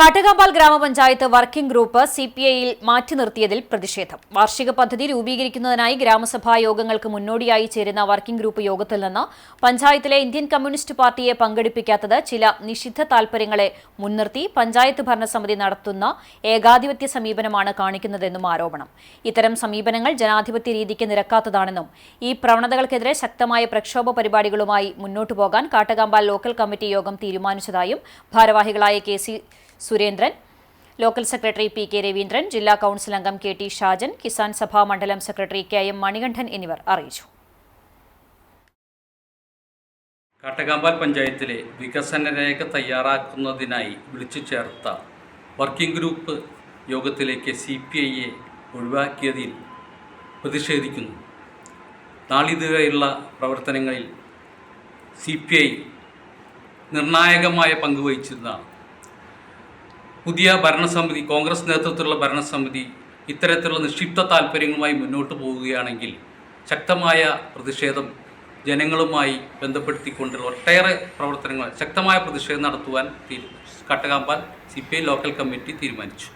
കാട്ടുകാമ്പാൽ ഗ്രാമപഞ്ചായത്ത് working group C P ഐയിൽ മാറ്റി നിർത്തിയതിൽ പ്രതിഷേധം. വാർഷിക പദ്ധതി രൂപീകരിക്കുന്നതിനായി ഗ്രാമസഭാ യോഗങ്ങൾക്ക് മുന്നോടിയായി ചേരുന്ന വർക്കിംഗ് ഗ്രൂപ്പ് യോഗത്തിൽ നിന്ന് പഞ്ചായത്തിലെ ഇന്ത്യൻ കമ്മ്യൂണിസ്റ്റ് പാർട്ടിയെ പങ്കെടുപ്പിക്കാത്തത് ചില നിഷിദ്ധ താൽപര്യങ്ങളെ മുൻനിർത്തി പഞ്ചായത്ത് ഭരണസമിതി നടത്തുന്ന ഏകാധിപത്യ സമീപനമാണ് കാണിക്കുന്നതെന്നും ആരോപണം. ഇത്തരം സമീപനങ്ങൾ ജനാധിപത്യ രീതിക്ക് നിരക്കാത്തതാണെന്നും ഈ പ്രവണതകൾക്കെതിരെ ശക്തമായ പ്രക്ഷോഭ പരിപാടികളുമായി മുന്നോട്ടു പോകാൻ കാട്ടുകാമ്പാൽ ലോക്കൽ കമ്മിറ്റി യോഗം തീരുമാനിച്ചതായും ഭാരവാഹികളായ K C Surendran local secretary P K Raveendran ജില്ലാ കൌൺസിൽ അംഗം കെ ടി ഷാജൻ കിസാൻ സഭാ മണ്ഡലം സെക്രട്ടറി കെ എം മണികണ്ഠൻ എന്നിവർ അറിയിച്ചു. കാട്ടകാമ്പാൽ പഞ്ചായത്തിലെ വികസന രേഖ തയ്യാറാക്കുന്നതിനായി വിളിച്ചു ചേർത്ത വർക്കിംഗ് ഗ്രൂപ്പ് യോഗത്തിലേക്ക് സി പി ഐയെ ഒഴിവാക്കിയതിൽ പ്രതിഷേധിക്കുന്നു. നാളിതുവരെയുള്ള പ്രവർത്തനങ്ങളിൽ സി പി ഐ നിർണായകമായ പങ്ക് വഹിച്ചിരുന്നതാണ്. പുതിയ ഭരണസമിതി കോൺഗ്രസ് നേതൃത്വത്തിലുള്ള ഭരണസമിതി ഇത്തരത്തിലുള്ള നിക്ഷിപ്ത താല്പര്യങ്ങളുമായി മുന്നോട്ട് പോവുകയാണെങ്കിൽ ശക്തമായ പ്രതിഷേധം ജനങ്ങളുമായി ബന്ധപ്പെടുത്തിക്കൊണ്ടുള്ള ഒട്ടേറെ പ്രവർത്തനങ്ങൾ ശക്തമായ പ്രതിഷേധം നടത്തുവാൻ തീരു കട്ടകാമ്പാൽ C P I local committee തീരുമാനിച്ചു.